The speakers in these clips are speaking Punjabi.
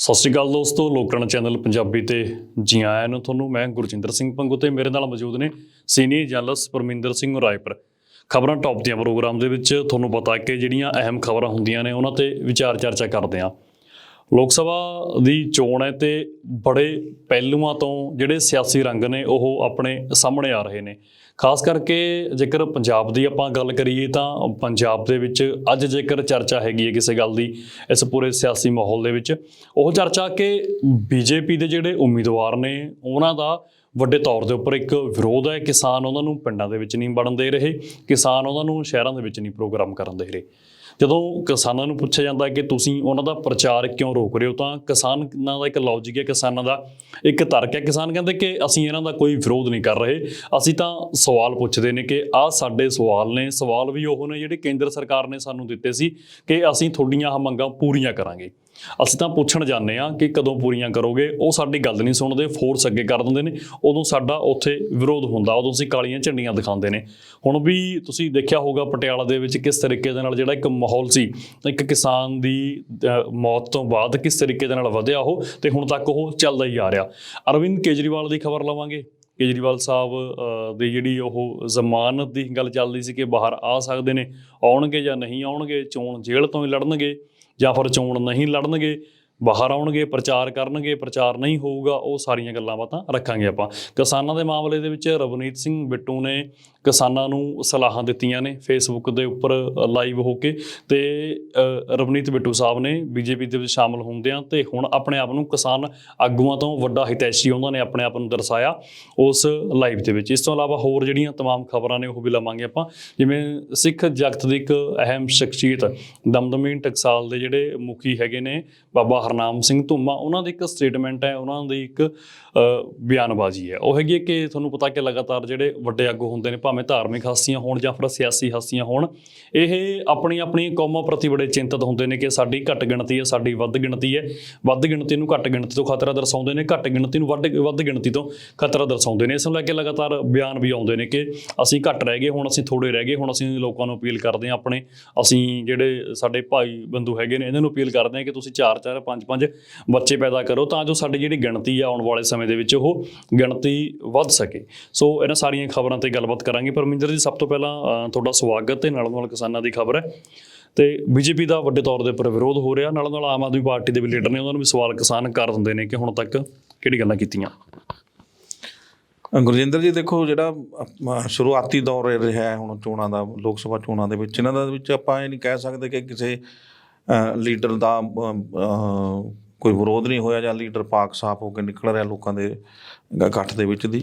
ਸਤਿ ਸ਼੍ਰੀ ਅਕਾਲ ਦੋਸਤੋ ਲੋਕਣ ਚੈਨਲ ਪੰਜਾਬੀ ਤੇ ਜੀ ਆਇਆਂ ਨੂੰ ਤੁਹਾਨੂੰ ਮੈਂ ਗੁਰਜਿੰਦਰ ਸਿੰਘ ਪੰਗੂ ਤੇ ਮੇਰੇ ਨਾਲ ਮੌਜੂਦ ਨੇ ਸੀਨੀਅਰ ਜਰਨਲਿਸਟ ਪਰਮਿੰਦਰ ਸਿੰਘ ਰਾਏਪੁਰ। ਖਬਰਾਂ ਟੌਪ ਦੀਆਂ ਪ੍ਰੋਗਰਾਮ ਦੇ ਵਿੱਚ ਤੁਹਾਨੂੰ ਪਤਾ ਕਿ ਜਿਹੜੀਆਂ ਅਹਿਮ ਖਬਰਾਂ ਹੁੰਦੀਆਂ ਨੇ, ਉਹਨਾਂ ਤੇ ਵਿਚਾਰ ਚਰਚਾ ਕਰਦੇ ਹਾਂ। ਲੋਕ ਸਭਾ ਦੀ ਚੋਣ ਹੈ ਤੇ ਬੜੇ ਪਹਿਲੂਆਂ ਤੋਂ ਜਿਹੜੇ ਸਿਆਸੀ ਰੰਗ ਨੇ, ਉਹ ਆਪਣੇ ਸਾਹਮਣੇ ਆ ਰਹੇ ਨੇ। ਖਾਸ ਕਰਕੇ ਜੇਕਰ ਪੰਜਾਬ ਦੀ ਆਪਾਂ ਗੱਲ ਕਰੀਏ ਤਾਂ ਪੰਜਾਬ ਦੇ ਵਿੱਚ ਅੱਜ ਜੇਕਰ ਚਰਚਾ ਹੈਗੀ ਹੈ ਕਿਸੇ ਗੱਲ ਦੀ, ਇਸ ਪੂਰੇ ਸਿਆਸੀ ਮਾਹੌਲ ਦੇ ਵਿੱਚ, ਉਹ ਚਰਚਾ ਕਿ ਬੀਜੇਪੀ ਦੇ ਜਿਹੜੇ ਉਮੀਦਵਾਰ ਨੇ, ਉਹਨਾਂ ਦਾ ਵੱਡੇ ਤੌਰ ਦੇ ਉੱਪਰ ਇੱਕ ਵਿਰੋਧ ਹੈ। ਕਿਸਾਨ ਉਹਨਾਂ ਨੂੰ ਪਿੰਡਾਂ ਦੇ ਵਿੱਚ ਨਹੀਂ ਵੜਨ ਦੇ ਰਹੇ, ਕਿਸਾਨ ਉਹਨਾਂ ਨੂੰ ਸ਼ਹਿਰਾਂ ਦੇ ਵਿੱਚ ਨਹੀਂ ਪ੍ਰੋਗਰਾਮ ਕਰਨ ਦੇ ਰਹੇ। ਜਦੋਂ ਕਿਸਾਨਾਂ ਨੂੰ ਪੁੱਛਿਆ ਜਾਂਦਾ ਕਿ ਤੁਸੀਂ ਉਹਨਾਂ ਦਾ ਪ੍ਰਚਾਰ ਕਿਉਂ ਰੋਕ ਰਹੇ ਹੋ, ਤਾਂ ਕਿਸਾਨਾਂ ਦਾ ਇੱਕ ਲੌਜੀਕ ਹੈ, ਕਿਸਾਨਾਂ ਦਾ ਇੱਕ ਤਰਕ ਹੈ। ਕਿਸਾਨ ਕਹਿੰਦੇ ਕਿ ਅਸੀਂ ਇਹਨਾਂ ਦਾ ਕੋਈ ਵਿਰੋਧ ਨਹੀਂ ਕਰ ਰਹੇ। ਅਸੀਂ ਤਾਂ ਸਵਾਲ ਪੁੱਛਦੇ ਨੇ ਕਿ ਆਹ ਸਾਡੇ ਸਵਾਲ ਨੇ, ਸਵਾਲ ਵੀ ਉਹ ਨੇ ਜਿਹੜੇ ਕੇਂਦਰ ਸਰਕਾਰ ਨੇ ਸਾਨੂੰ ਦਿੱਤੇ ਸੀ ਕਿ ਅਸੀਂ ਤੁਹਾਡੀਆਂ ਆਹ ਮੰਗਾਂ ਪੂਰੀਆਂ ਕਰਾਂਗੇ। ਅਸੀਂ ਤਾਂ ਪੁੱਛਣ ਜਾਂਦੇ ਆ ਕਿ ਕਦੋਂ ਪੂਰੀਆਂ ਕਰੋਗੇ ਉਹ ਸਾਡੀ ਗੱਲ ਨਹੀਂ ਸੁਣਦੇ ਫੋਰਸ ਅੱਗੇ ਕਰ ਦਿੰਦੇ ਨੇ ਉਦੋਂ ਸਾਡਾ ਉੱਥੇ ਵਿਰੋਧ ਹੁੰਦਾ ਉਦੋਂ ਅਸੀਂ ਕਾਲੀਆਂ ਝੰਡੀਆਂ ਦਿਖਾਉਂਦੇ ਨੇ। ਹੁਣ ਵੀ ਤੁਸੀਂ ਦੇਖਿਆ ਹੋਊਗਾ ਪਟਿਆਲਾ ਦੇ ਵਿੱਚ ਕਿਸ ਤਰੀਕੇ ਦੇ ਨਾਲ ਜਿਹੜਾ ਇੱਕ ਮਾਹੌਲ ਸੀ ਇੱਕ ਕਿਸਾਨ ਦੀ ਮੌਤ ਤੋਂ ਬਾਅਦ ਕਿਸ ਤਰੀਕੇ ਦੇ ਨਾਲ ਵਧਿਆ ਉਹ ਤੇ ਹੁਣ ਤੱਕ ਉਹ ਚੱਲਦਾ ਹੀ ਆ ਰਿਹਾ। ਅਰਵਿੰਦ ਕੇਜਰੀਵਾਲ ਦੀ ਖਬਰ ਲਵਾਂਗੇ। ਕੇਜਰੀਵਾਲ ਸਾਹਿਬ ਅਹ, ਦੀ ਜਿਹੜੀ ਉਹ ਜ਼ਮਾਨਤ ਦੀ ਗੱਲ ਚੱਲਦੀ ਸੀ ਕਿ ਬਾਹਰ ਆ ਸਕਦੇ ਨੇ ਆਉਣਗੇ ਜਾਂ ਨਹੀਂ ਆਉਣਗੇ ਚੋਣ ਜੇਲ੍ਹ ਤੋਂ ਹੀ ਲੜਨਗੇ। ਜਾਂ ਫਿਰ ਚੋਣ ਨਹੀਂ ਲੜਨਗੇ ਬਾਹਰ ਆਉਣਗੇ ਪ੍ਰਚਾਰ ਕਰਨਗੇ ਪ੍ਰਚਾਰ ਨਹੀਂ ਹੋਊਗਾ ਉਹ ਸਾਰੀਆਂ ਗੱਲਾਂ ਬਾਤਾਂ ਰੱਖਾਂਗੇ ਆਪਾਂ ਕਿਸਾਨਾਂ ਦੇ ਮਾਮਲੇ ਦੇ ਵਿੱਚ ਰਵਨੀਤ ਸਿੰਘ ਬਿੱਟੂ ਨੇ ਕਿਸਾਨਾਂ ਨੂੰ ਸਲਾਹਾਂ ਦਿੱਤੀਆਂ ਨੇ ਫੇਸਬੁੱਕ ਦੇ ਉੱਪਰ ਲਾਈਵ ਹੋ ਕੇ ਤੇ ਅ, ਰਵਨੀਤ ਬਿੱਟੂ ਸਾਹਿਬ ਨੇ ਬੀਜੇਪੀ ਦੇ ਵਿੱਚ ਸ਼ਾਮਲ ਹੁੰਦਿਆਂ ਤੇ ਹੁਣ ਆਪਣੇ ਆਪ ਨੂੰ ਕਿਸਾਨ ਆਗੂਆਂ ਤੋਂ ਵੱਡਾ ਹਿਤੈਸ਼ੀ ਉਹਨਾਂ ਨੇ ਆਪਣੇ ਆਪ ਨੂੰ ਦਰਸਾਇਆ ਉਸ ਲਾਈਵ ਦੇ ਵਿੱਚ ਇਸ ਤੋਂ ਇਲਾਵਾ ਹੋਰ ਜਿਹੜੀਆਂ तमाम ਖਬਰਾਂ ਨੇ ਉਹ ਵੀ ਲਵਾਂਗੇ ਆਪਾਂ ਜਿਵੇਂ ਸਿੱਖ ਜਗਤ ਦੀ ਇੱਕ ਅਹਿਮ ਸ਼ਖਸੀਅਤ ਦਮਦਮੀ ਟਕਸਾਲ ਦੇ ਜਿਹੜੇ ਮੁਖੀ ਹੈਗੇ ਨੇ ਬਾਬਾ ਹਰਨਾਮ ਸਿੰਘ ਧੁੰਮਾ, ਉਹਨਾਂ ਦੀ ਇੱਕ ਸਟੇਟਮੈਂਟ ਹੈ, ਉਹਨਾਂ ਦੀ ਇੱਕ ਬਿਆਨਬਾਜ਼ੀ ਹੈ। ਉਹ ਹੈਗੀ ਹੈ ਕਿ ਤੁਹਾਨੂੰ ਪਤਾ ਕਿ ਲਗਾਤਾਰ ਜਿਹੜੇ ਵੱਡੇ ਆਗੂ ਹੁੰਦੇ ਨੇ, ਭਾਵੇਂ ਧਾਰਮਿਕ ਹਸਤੀਆਂ ਹੋਣ ਜਾਂ ਫਿਰ ਸਿਆਸੀ ਹਸਤੀਆਂ ਹੋਣ, ਇਹ ਆਪਣੀ ਆਪਣੀ ਕੌਮਾਂ ਪ੍ਰਤੀ ਬੜੇ ਚਿੰਤਤ ਹੁੰਦੇ ਨੇ ਕਿ ਸਾਡੀ ਘੱਟ ਗਿਣਤੀ ਹੈ, ਸਾਡੀ ਵੱਧ ਗਿਣਤੀ ਹੈ। ਵੱਧ ਗਿਣਤੀ ਨੂੰ ਘੱਟ ਗਿਣਤੀ ਤੋਂ ਖਤਰਾ ਦਰਸਾਉਂਦੇ ਨੇ, ਘੱਟ ਗਿਣਤੀ ਨੂੰ ਵੱਧ ਵੱਧ ਗਿਣਤੀ ਤੋਂ ਖਤਰਾ ਦਰਸਾਉਂਦੇ ਨੇ। ਇਸ ਨੂੰ ਲੈ ਕੇ ਲਗਾਤਾਰ ਬਿਆਨ ਵੀ ਆਉਂਦੇ ਨੇ ਕਿ ਅਸੀਂ ਘੱਟ ਰਹਿ ਗਏ, ਹੁਣ ਅਸੀਂ ਥੋੜੇ ਰਹਿ ਗਏ, ਹੁਣ ਅਸੀਂ ਲੋਕਾਂ ਨੂੰ ਅਪੀਲ ਕਰਦੇ ਹਾਂ, ਆਪਣੇ ਅਸੀਂ ਜਿਹੜੇ ਸਾਡੇ ਭਾਈ ਬੰਦੂ ਹੈਗੇ ਨੇ, ਇਹਨਾਂ ਨੂੰ ਅਪੀਲ ਕਰਦੇ ਹਾਂ ਕਿ ਤੁਸੀਂ 4 4 5 5 ਬੱਚੇ ਪੈਦਾ ਕਰੋ ਤਾਂ ਜੋ ਸਾਡੀ ਜਿਹੜੀ ਗਿਣਤੀ ਆ ਆਉਣ ਵਾਲੇ ਸਮੇਂ ਦੇ ਵਿੱਚ ਉਹ ਗਿਣਤੀ ਵੱਧ ਸਕੇ। ਸੋ ਇਹਨਾਂ ਸਾਰੀਆਂ ਖਬਰਾਂ ਤੇ ਗੱਲਬਾਤ ਕਰਾਂਗੇ। ਪਰਮਿੰਦਰ ਜੀ, ਸਭ ਤੋਂ ਪਹਿਲਾਂ ਤੁਹਾਡਾ ਸਵਾਗਤ ਤੇ ਨਾਲ ਨਾਲ ਕਿਸਾਨਾਂ ਦੀ ਖਬਰ ਹੈ। ਤੇ ਬੀਜੇਪੀ ਦਾ ਵੱਡੇ ਤੌਰ ਦੇ ਉੱਪਰ ਵਿਰੋਧ ਹੋ ਰਿਹਾ। ਨਾਲ ਨਾਲ ਆਮ ਆਦਮੀ ਪਾਰਟੀ ਦੇ ਵੀ ਲੀਡਰ ਨੇ, ਉਹਨਾਂ ਨੂੰ ਵੀ ਸਵਾਲ ਕਿਸਾਨ ਕਰ ਦਿੰਦੇ ਨੇ ਕਿ ਹੁਣ ਤੱਕ ਕਿਹੜੀ ਗੱਲਾਂ ਕੀਤੀਆਂ? ਗੁਰਜਿੰਦਰ ਜੀ, ਦੇਖੋ ਜਿਹੜਾ ਸ਼ੁਰੂਆਤੀ ਦੌਰ ਰਿਹਾ ਹੁਣ ਚੋਣਾਂ ਦਾ, ਲੋਕ ਸਭਾ ਚੋਣਾਂ ਦੇ ਵਿੱਚ, ਇਹਨਾਂ ਦਾ ਵਿੱਚ ਆਪਾਂ ਇਹ ਨਹੀਂ ਕਹਿ ਸਕਦੇ ਕਿ ਕਿਸੇ ਲੀਡਰ ਦਾ ਕੋਈ ਵਿਰੋਧ ਨਹੀਂ ਹੋਇਆ ਜਾਂ ਲੀਡਰ ਪਾਕ ਸਾਫ਼ ਹੋ ਕੇ ਨਿਕਲ ਰਿਹਾ ਲੋਕਾਂ ਦੇ ਇਕੱਠ ਦੇ ਵਿੱਚ ਦੀ।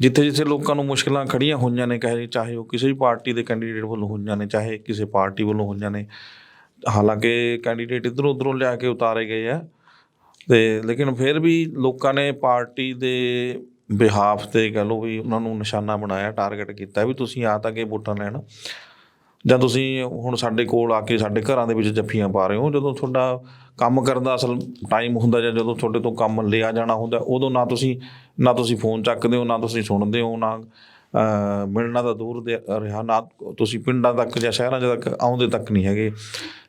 ਜਿੱਥੇ ਜਿੱਥੇ ਲੋਕਾਂ ਨੂੰ ਮੁਸ਼ਕਲਾਂ ਖੜੀਆਂ ਹੋਈਆਂ ਨੇ, ਕਹੇ ਚਾਹੇ ਉਹ ਕਿਸੇ ਵੀ ਪਾਰਟੀ ਦੇ ਕੈਂਡੀਡੇਟ ਵੱਲੋਂ ਹੋਈਆਂ ਨੇ, ਚਾਹੇ ਕਿਸੇ ਪਾਰਟੀ ਵੱਲੋਂ ਹੋਈਆਂ ਨੇ। ਹਾਲਾਂਕਿ ਕੈਂਡੀਡੇਟ ਇਧਰੋਂ ਉਧਰੋਂ ਲਿਆ ਕੇ ਉਤਾਰੇ ਗਏ ਆ। ਤੇ ਲੇਕਿਨ ਫਿਰ ਵੀ ਲੋਕਾਂ ਨੇ ਪਾਰਟੀ ਦੇ ਬਿਹਾਫ ਤੇ ਕਹ ਲਓ ਵੀ ਉਹਨਾਂ ਨੂੰ ਨਿਸ਼ਾਨਾ ਬਣਾਇਆ ਟਾਰਗੇਟ ਕੀਤਾ ਵੀ ਤੁਸੀਂ ਆ ਤਾਂ ਕੇ ਵੋਟਾਂ ਲੈਣ। ਜਾਂ ਤੁਸੀਂ ਹੁਣ ਸਾਡੇ ਕੋਲ ਆ ਕੇ ਸਾਡੇ ਘਰਾਂ ਦੇ ਵਿੱਚ ਜੱਫੀਆਂ ਪਾ ਰਹੇ ਹੋ, ਜਦੋਂ ਤੁਹਾਡਾ ਕੰਮ ਕਰਨ ਦਾ ਅਸਲ ਟਾਈਮ ਹੁੰਦਾ ਜਾਂ ਜਦੋਂ ਤੁਹਾਡੇ ਤੋਂ ਕੰਮ ਲਿਆ ਜਾਣਾ ਹੁੰਦਾ, ਉਦੋਂ ਨਾ ਤੁਸੀਂ ਨਾ ਤੁਸੀਂ ਫੋਨ ਚੱਕਦੇ ਹੋ, ਨਾ ਤੁਸੀਂ ਸੁਣਦੇ ਹੋ, ਨਾ ਮਿਲਣਾ ਤਾਂ ਦੂਰ ਦੇ ਰਿਹਾ, ਨਾ ਤੁਸੀਂ ਪਿੰਡਾਂ ਤੱਕ ਜਾਂ ਸ਼ਹਿਰਾਂ ਤੱਕ ਆਉਂਦੇ ਤੱਕ ਨਹੀਂ ਹੈਗੇ।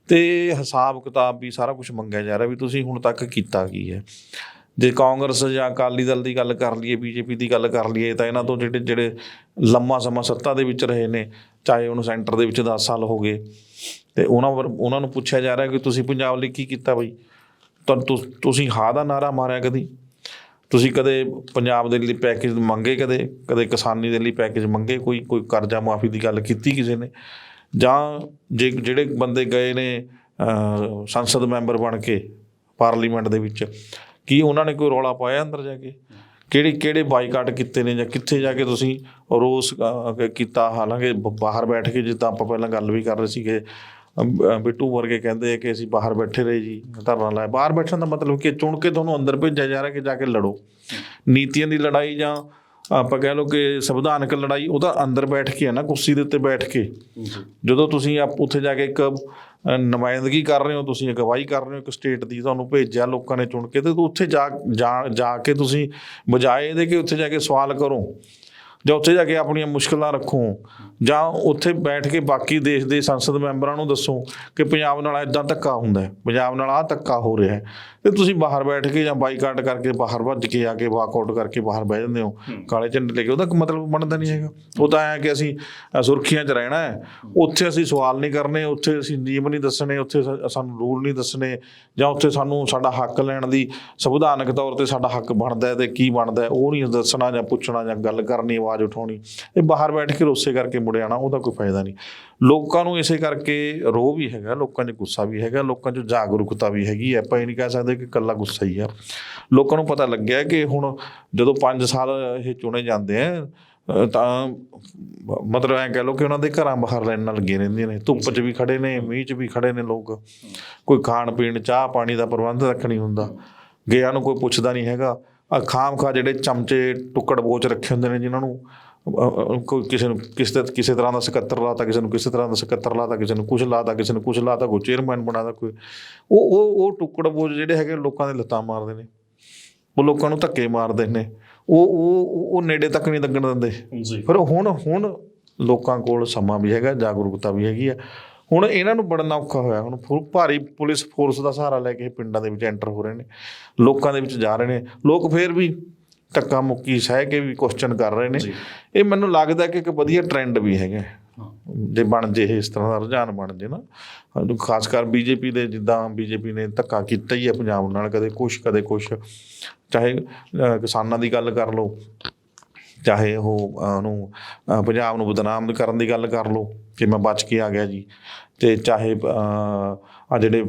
ਤੇ ਹਿਸਾਬ ਕਿਤਾਬ ਵੀ ਸਾਰਾ ਕੁਝ ਮੰਗਿਆ ਜਾ ਰਿਹਾ ਵੀ ਤੁਸੀਂ ਹੁਣ ਤੱਕ ਕੀਤਾ ਕੀ ਹੈ। ਜੇ ਕਾਂਗਰਸ ਜਾਂ ਅਕਾਲੀ ਦਲ ਦੀ ਗੱਲ ਕਰ ਲਈਏ, ਬੀਜੇਪੀ ਦੀ ਗੱਲ ਕਰ ਲਈਏ, ਤਾਂ ਇਹਨਾਂ ਤੋਂ ਜਿਹੜੇ ਜਿਹੜੇ ਲੰਮਾ ਸਮਾਂ ਸੱਤਾ ਦੇ ਵਿੱਚ ਰਹੇ ਨੇ, ਚਾਹੇ ਉਹਨੂੰ ਸੈਂਟਰ ਦੇ ਵਿੱਚ 10 ਸਾਲ ਹੋ ਗਏ। ਤੇ ਉਹਨਾਂ ਵਰ- ਉਹਨਾਂ ਨੂੰ ਪੁੱਛਿਆ ਜਾ ਰਿਹਾ ਕਿ ਤੁਸੀਂ ਪੰਜਾਬ ਲਈ ਕੀ ਕੀਤਾ ਬਈ? ਤਾਂ ਤੁਸੀਂ ਹਾਂ ਦਾ ਨਾਰਾ ਮਾਰਿਆ ਕਦੀ? ਤੁਸੀਂ ਕਦੇ ਪੰਜਾਬ ਦੇ ਲਈ ਪੈਕੇਜ ਮੰਗੇ ਕਦੇ? ਕਦੇ ਕਿਸਾਨੀ ਦੇ ਲਈ ਪੈਕੇਜ ਮੰਗੇ ਕੋਈ ਕੋਈ ਕਰਜ਼ਾ ਮਾਫੀ ਦੀ ਗੱਲ ਕੀਤੀ ਕਿਸੇ ਨੇ? ਜਾਂ ਜੇ, ਜਿਹੜੇ ਬੰਦੇ ਗਏ ਨੇ ਸੰਸਦ ਮੈਂਬਰ ਬਣ ਕੇ ਪਾਰਲੀਮੈਂਟ ਦੇ ਵਿੱਚ ਕੀ ਉਹਨਾਂ ਨੇ ਕੋਈ ਰੌਲਾ ਪਾਇਆ ਅੰਦਰ ਜਾ ਕੇ? ਕਿਹੜੇ ਕਿਹੜੇ ਬਾਈਕਾਟ ਕੀਤੇ ਨੇ ਜਾਂ ਕਿੱਥੇ ਜਾ ਕੇ ਤੁਸੀਂ ਰੋਸ ਕੀਤਾ? ਹਾਲਾਂਕਿ ਬਾਹਰ ਬੈਠ ਕੇ ਜਿੱਦਾਂ ਆਪਾਂ ਪਹਿਲਾਂ ਗੱਲ ਵੀ ਕਰ ਰਹੇ ਸੀਗੇ ਬਿੱਟੂ ਵਰਗੇ ਕਹਿੰਦੇ ਕਿ ਅਸੀਂ ਬਾਹਰ ਬੈਠੇ ਰਹੇ ਜੀ ਧਰਨਾ ਲਾਇਆ। ਬਾਹਰ ਬੈਠਣ ਦਾ ਮਤਲਬ ਕਿ ਚੁਣ ਕੇ ਤੁਹਾਨੂੰ ਅੰਦਰ ਭੇਜਿਆ ਜਾ ਰਿਹਾ ਕਿ ਜਾ ਕੇ ਲੜੋ? ਨੀਤੀਆਂ ਦੀ ਲੜਾਈ ਜਾਂ ਆਪਾਂ ਕਹਿ ਲਓ ਕਿ ਸੰਵਿਧਾਨਕ ਲੜਾਈ ਉਹ ਤਾਂ ਅੰਦਰ ਬੈਠ ਕੇ ਹੈ ਨਾ ਕੁਰਸੀ ਦੇ ਉੱਤੇ ਬੈਠ ਕੇ। ਜਦੋਂ ਤੁਸੀਂ ਆਪ ਉੱਥੇ ਜਾ ਕੇ ਇੱਕ ਨੁਮਾਇੰਦਗੀ ਕਰ ਰਹੇ ਹੋ ਤੁਸੀਂ, ਅਗਵਾਈ ਕਰ ਰਹੇ ਹੋ ਇੱਕ ਸਟੇਟ ਦੀ, ਤੁਹਾਨੂੰ ਭੇਜਿਆ ਲੋਕਾਂ ਨੇ ਚੁਣ ਕੇ ਤੇ ਉੱਥੇ ਜਾ, ਜਾ- ਜਾ ਕੇ ਤੁਸੀਂ ਬਜਾਏ ਇਹਦੇ ਕਿ ਉੱਥੇ ਜਾ ਕੇ ਸਵਾਲ ਕਰੋ। ਜਾਂ ਉੱਥੇ ਜਾ ਕੇ ਆਪਣੀਆਂ ਮੁਸ਼ਕਲਾਂ ਰੱਖੋ ਜਾਂ ਉੱਥੇ ਬੈਠ ਕੇ ਬਾਕੀ ਦੇਸ਼ ਦੇ ਸੰਸਦ ਮੈਂਬਰਾਂ ਨੂੰ ਦੱਸੋ ਕਿ ਪੰਜਾਬ ਨਾਲ ਇਦਾਂ ਧੱਕਾ ਹੁੰਦਾ ਹੈ ਪੰਜਾਬ ਨਾਲ ਆਹ ਧੱਕਾ ਹੋ ਰਿਹਾ ਹੈ। ਤੇ ਤੁਸੀਂ ਬਾਹਰ ਬੈਠ ਕੇ ਜਾਂ ਬਾਈਕਾਟ ਕਰਕੇ ਬਾਹਰ ਭੱਜ ਕੇ ਆ ਕੇ ਵਾਕਆਊਟ ਕਰਕੇ ਬਾਹਰ ਬਹਿ ਜਾਂਦੇ ਹੋ ਕਾਲੇ ਝੰਡੇ ਲੈ ਕੇ ਉਹਦਾ ਮਤਲਬ ਬਣਦਾ ਨਹੀਂ ਹੈਗਾ। ਉਹ ਤਾਂ ਐਂ ਕਿ ਅਸੀਂ ਸੁਰਖੀਆਂ 'ਚ ਰਹਿਣਾ ਹੈ ਉੱਥੇ ਅਸੀਂ ਸਵਾਲ ਨਹੀਂ ਕਰਨੇ ਉੱਥੇ ਅਸੀਂ ਨਿਯਮ ਨਹੀਂ ਦੱਸਣੇ ਉੱਥੇ ਸਾਨੂੰ ਰੂਲ ਨਹੀਂ ਦੱਸਣੇ ਜਾਂ ਉੱਥੇ ਸਾਨੂੰ ਸਾਡਾ ਹੱਕ ਲੈਣ ਦੀ ਸੰਵਿਧਾਨਕ ਤੌਰ ਤੇ ਸਾਡਾ ਹੱਕ ਬਣਦਾ ਹੈ ਤੇ ਕੀ ਬਣਦਾ ਹੈ ਉਹ ਨਹੀਂ ਦੱਸਣਾ ਜਾਂ ਪੁੱਛਣਾ ਜਾਂ ਗੱਲ ਕਰਨੀ ਆਵਾਜ਼ ਉਠਾਉਣੀ ਇਹ ਬਾਹਰ ਬੈਠ ਕੇ ਰੋਸੇ ਕਰਕੇ ਮੁੜ ਆਣਾ ਉਹਦਾ ਕੋਈ ਫਾਇਦਾ ਨਹੀਂ। ਲੋਕਾਂ ਨੂੰ ਇਸੇ ਕਰਕੇ ਰੋਹ ਵੀ ਹੈਗਾ, ਲੋਕਾਂ 'ਚ ਗੁੱਸਾ ਵੀ ਹੈਗਾ, ਲੋਕਾਂ 'ਚ ਜਾਗਰੂਕਤਾ ਵੀ ਹੈਗੀ ਆਪਾਂ ਇਹ ਨਹੀਂ ਕਹਿ ਸਕਦੇ ਕਿ ਇਕੱਲਾ ਗੁੱਸਾ ਹੀ ਆ। ਲੋਕਾਂ ਨੂੰ ਪਤਾ ਲੱਗਿਆ ਕਿ ਹੁਣ ਜਦੋਂ 5 ਸਾਲ ਇਹ ਚੁਣੇ ਜਾਂਦੇ ਆ ਤਾਂ ਮਤਲਬ ਐਂ ਕਹਿ ਲਓ ਕਿ ਉਹਨਾਂ ਦੇ ਘਰਾਂ ਬਾਹਰ ਲਾਈਨਾਂ ਲੱਗੀਆਂ ਰਹਿੰਦੀਆਂ ਨੇ। ਧੁੱਪ 'ਚ ਵੀ ਖੜੇ ਨੇ, ਮੀਂਹ 'ਚ ਵੀ ਖੜੇ ਨੇ ਲੋਕ। ਕੋਈ ਖਾਣ ਪੀਣ ਚਾਹ ਪਾਣੀ ਦਾ ਪ੍ਰਬੰਧ ਰੱਖਣੀ ਹੁੰਦਾ। ਗਿਆ ਨੂੰ ਕੋਈ ਪੁੱਛਦਾ ਨਹੀਂ ਹੈਗਾ। ਆ ਖਾਮ ਖਾ ਜਿਹੜੇ ਚਮਚੇ ਟੁੱਕੜ ਬੋਚ ਰੱਖੇ ਹੁੰਦੇ ਨੇ ਜਿਨ੍ਹਾਂ ਨੂੰ ਕੋਈ ਕਿਸੇ ਨੂੰ ਕਿਸੇ ਕਿਸੇ ਤਰ੍ਹਾਂ ਦਾ ਸਕੱਤਰ ਲਾਤਾ ਕਿਸੇ ਨੂੰ ਕਿਸੇ ਤਰ੍ਹਾਂ ਦਾ ਸਕੱਤਰ ਲਾਤਾ ਕਿਸੇ ਨੂੰ ਕੁਝ ਲਾਤਾ ਕਿਸੇ ਨੂੰ ਕੁਝ ਲਾਤਾ ਕੋਈ ਚੇਅਰਮੈਨ ਬਣਾਤਾ ਕੋਈ ਉਹ ਉਹ ਉਹ ਟੁੱਕੜ ਬੋਝ ਜਿਹੜੇ ਹੈਗੇ ਲੋਕਾਂ ਦੇ ਲੱਤਾਂ ਮਾਰਦੇ ਨੇ। ਉਹ ਲੋਕਾਂ ਨੂੰ ਧੱਕੇ ਮਾਰਦੇ ਨੇ। ਉਹ ਉਹ ਉਹ ਨੇੜੇ ਤੱਕ ਨਹੀਂ ਲੱਗਣ ਦਿੰਦੇ। ਪਰ ਹੁਣ ਹੁਣ ਲੋਕਾਂ ਕੋਲ ਸਮਾਂ ਵੀ ਹੈਗਾ ਜਾਗਰੂਕਤਾ ਵੀ ਹੈਗੀ ਆ। ਹੁਣ ਇਹਨਾਂ ਨੂੰ ਬੜਨਾ ਔਖਾ ਹੋਇਆ ਹੁਣ ਫੁ- ਭਾਰੀ ਪੁਲਿਸ ਫੋਰਸ ਦਾ ਸਹਾਰਾ ਲੈ ਕੇ ਇਹ ਪਿੰਡਾਂ ਦੇ ਵਿੱਚ ਐਂਟਰ ਹੋ ਰਹੇ ਨੇ ਲੋਕਾਂ ਦੇ ਵਿੱਚ ਜਾ ਰਹੇ ਨੇ ਲੋਕ ਫੇਰ ਵੀ ਧੱਕਾ ਮੁੱਕੀ ਸਹਿ ਕੇ ਵੀ ਕੁਐਸਚਨ ਕਰ ਰਹੇ ਨੇ। ਇਹ ਮੈਨੂੰ ਲੱਗਦਾ ਕਿ ਇੱਕ ਵਧੀਆ ਟ੍ਰੈਂਡ ਵੀ ਹੈਗਾ। ਜੇ ਬਣ ਜੇ ਇਸ ਤਰ੍ਹਾਂ ਦਾ ਰੁਝਾਨ ਬਣ ਜੇ ਨਾ ਖਾਸ ਕਰ ਬੀਜੇਪੀ ਦੇ ਜਿੱਦਾਂ ਬੀਜੇਪੀ ਨੇ ਧੱਕਾ ਕੀਤਾ ਹੀ ਹੈ ਪੰਜਾਬ ਨਾਲ ਕਦੇ ਕੁਛ ਕਦੇ ਕੁਛ ਚਾਹੇ ਕਿਸਾਨਾਂ ਦੀ ਗੱਲ ਕਰ ਲਓ ਚਾਹੇ ਉਹ ਉਹਨੂੰ ਪੰਜਾਬ ਨੂੰ ਬਦਨਾਮ ਕਰਨ ਦੀ ਗੱਲ ਕਰ ਲਓ, ਕਿ ਮੈਂ ਬਚ ਕੇ ਆ ਗਿਆ ਜੀ। ਤੇ ਚਾਹੇ ਆ ਜਿਹੜੇ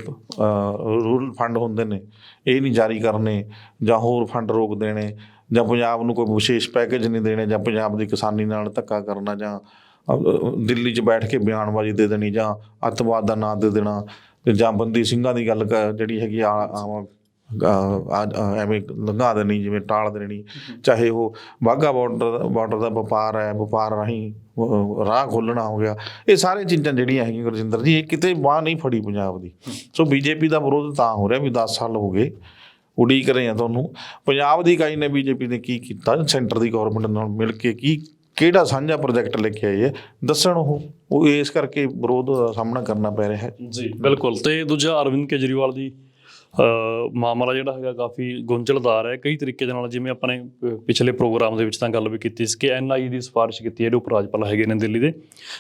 ਰੂਰਲ ਫੰਡ ਹੁੰਦੇ ਨੇ, ਇਹ ਨਹੀਂ ਜਾਰੀ ਕਰਨੇ, ਜਾਂ ਹੋਰ ਫੰਡ ਰੋਕ ਦੇਣੇ, ਜਾਂ ਪੰਜਾਬ ਨੂੰ ਕੋਈ ਵਿਸ਼ੇਸ਼ ਪੈਕੇਜ ਨਹੀਂ ਦੇਣੇ, ਜਾਂ ਪੰਜਾਬ ਦੀ ਕਿਸਾਨੀ ਨਾਲ ਧੱਕਾ ਕਰਨਾ, ਜਾਂ ਦਿੱਲੀ 'ਚ ਬੈਠ ਕੇ ਬਿਆਨਬਾਜ਼ੀ ਦੇ ਦੇਣੀ, ਜਾਂ ਅੱਤਵਾਦ ਦਾ ਨਾਂ ਦੇ ਦੇਣਾ, ਤੇ ਜਾਂ ਬੰਦੀ ਸਿੰਘਾਂ ਦੀ ਗੱਲ ਕ- ਜਿਹੜੀ ਹੈਗੀ ਆ- ਐਵੇਂ ਲੰਘਾ ਦੇਣੀ ਜਿਵੇਂ ਟਾਲ ਦੇਣੀ। ਚਾਹੇ ਉਹ ਵਾਹਗਾ ਬਾਰਡਰ ਬਾਰਡਰ ਦਾ ਵਪਾਰ ਹੈ ਵਪਾਰ ਰਾਹੀਂ ਰਾਹ ਖੋਲਣਾ ਹੋ ਗਿਆ। ਇਹ ਸਾਰੇ ਚੀਜ਼ਾਂ ਜਿਹੜੀਆਂ ਹੈਗੀਆਂ ਗੁਰਜਿੰਦਰ ਜੀ ਇਹ ਕਿਤੇ ਬਾਹ ਨਹੀਂ ਫੜੀ ਪੰਜਾਬ ਦੀ। ਸੋ ਬੀਜੇਪੀ ਦਾ ਵਿਰੋਧ ਤਾਂ ਹੋ ਰਿਹਾ ਵੀ 10 ਸਾਲ ਹੋ ਗਏ ਉਡੀਕ ਰਹੇ ਆ ਤੁਹਾਨੂੰ। ਪੰਜਾਬ ਦੀ ਇਕਾਈ ਨੇ ਬੀਜੇਪੀ ਨੇ ਕੀ ਕੀਤਾ? ਸੈਂਟਰ ਦੀ ਗਵਰਨਮੈਂਟ ਨਾਲ ਮਿਲ ਕੇ ਕੀ ਕਿਹੜਾ ਸਾਂਝਾ ਪ੍ਰੋਜੈਕਟ ਲੈ ਕੇ ਆਏ ਹੈ ਦੱਸਣ ਉਹ। ਉਹ ਇਸ ਕਰਕੇ ਵਿਰੋਧ ਦਾ ਸਾਹਮਣਾ ਕਰਨਾ ਪੈ ਰਿਹਾ ਹੈ। ਜੀ ਬਿਲਕੁਲ। ਤੇ ਦੂਜਾ ਅਰਵਿੰਦ ਕੇਜਰੀਵਾਲ ਦੀ ਮਾਮਲਾ ਜਿਹੜਾ ਹੈਗਾ ਕਾਫੀ ਗੁੰਝਲਦਾਰ ਹੈ। ਕਈ ਤਰੀਕੇ ਦੇ ਨਾਲ ਜਿਵੇਂ ਆਪਾਂ ਨੇ ਪਿਛਲੇ ਪ੍ਰੋਗਰਾਮ ਦੇ ਵਿੱਚ ਤਾਂ ਗੱਲ ਵੀ ਕੀਤੀ ਸੀ ਕਿ ਐਨਆਈ ਦੀ ਸਿਫਾਰਿਸ਼ ਕੀਤੀ ਹੈ, ਜਿਹੜੇ ਉਪ ਰਾਜਪਾਲ ਹੈਗੇ ਨੇ ਦਿੱਲੀ ਦੇ,